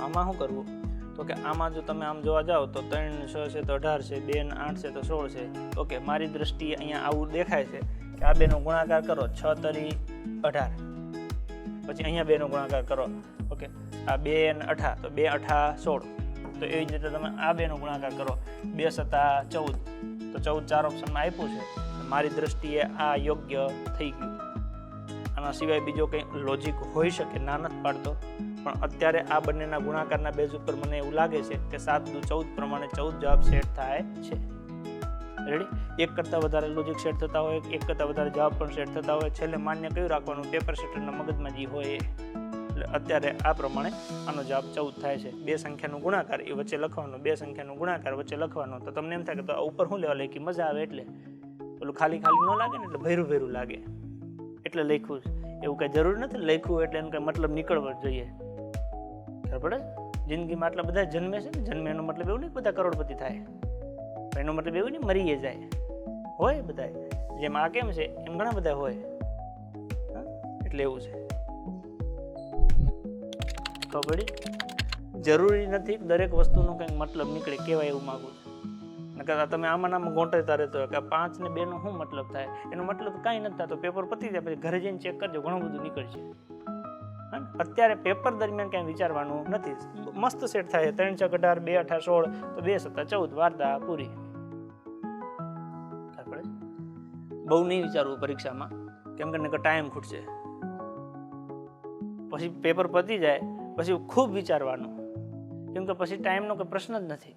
આમાં શું કરવું? તો કે આમાં જો તમે આમ જોવા જાઓ તો ત્રણ, છ છે તો અઢાર છે, બે ને આઠ છે તો સોળ છે. ઓકે મારી દ્રષ્ટિએ અહીંયા આવું દેખાય છે કે આ બેનો ગુણાકાર કરો છ તરી અઢાર. પછી અહીંયા બેનો ગુણાકાર કરો. ઓકે આ બે ને અઠા તો બે અઠા સોળ. તો એવી જ રીતે તમે આ બેનો ગુણાકાર કરો. બે સત્તા ચૌદ. તો ચૌદ ચાર ઓપ્શનમાં આપ્યું છે. મારી દ્રષ્ટિએ આ યોગ્ય થઈ ગયું. આના સિવાય બીજો કંઈ લોજિક હોઈ શકે, ના નથી પાડતો. પણ અત્યારે આ બંનેના ગુણાકારના બેઝ ઉપર મને એવું લાગે છે કે સાત દુ ચૌદ પ્રમાણે ચૌદ જવાબ સેટ થાય છે. રેડી એક કરતાં વધારે લોજિક સેટ થતા હોય, એક કરતાં વધારે જવાબ પણ સેટ થતા હોય. છેલ્લે માન્ય કયું રાખવાનું? પેપર સેટરના મગજમાં જે હોય એટલે અત્યારે આ પ્રમાણે આનો જવાબ ચૌદ થાય છે. બે સંખ્યાનો ગુણાકાર, એ વચ્ચે લખવાનો. બે સંખ્યાનો ગુણાકાર વચ્ચે લખવાનો. તો તમને એમ થાય કે તો આ ઉપર શું લેવા લખી મજા આવે એટલે? પેલું ખાલી ખાલી ન લાગે ને એટલે ભેરું ભેરું લાગે? એટલે લખ્યું છે. એવું કાંઈ જરૂર નથી લખ્યું એટલે એનો કંઈ મતલબ નીકળવો જોઈએ. ખબર પડે? જિંદગીમાં આટલા બધા જન્મે છે ને, જન્મે એનો મતલબ એવું નહીં બધા કરોડપતિ થાય. એનો મતલબ એવું નહીં મરીએ જાય. હોય બધા જેમ આ કેમ છે, એમ ઘણા બધા હોય? એટલે એવું છે. ખબર જરૂરી નથી દરેક વસ્તુનો કંઈક મતલબ નીકળે કેવાય એવું માગું છું. નકર તમે આમાં નામ ગોંટાતા રહેતો કે પાંચ ને બે નો શું મતલબ થાય? એનો મતલબ કાંઈ નથી થતો. પેપર પતી જાય, પછી ઘરે જઈને ચેક કરજો, ઘણું બધું નીકળશે. અત્યારે પેપર દરમિયાન કાંઈ વિચારવાનું નથી. મસ્ત સેટ થાય ત્રણ, છ, અઢાર, બે, અઢાર, સોળ, તો બે સત્તા, ચૌદ, વાર્તા પૂરી. બહુ નહીં વિચારવું પરીક્ષામાં, કેમ કે નકર ટાઈમ ખૂટશે. પછી પેપર પતી જાય, પછી ખૂબ વિચારવાનું. કેમ કે પછી ટાઈમનો કોઈ પ્રશ્ન જ નથી.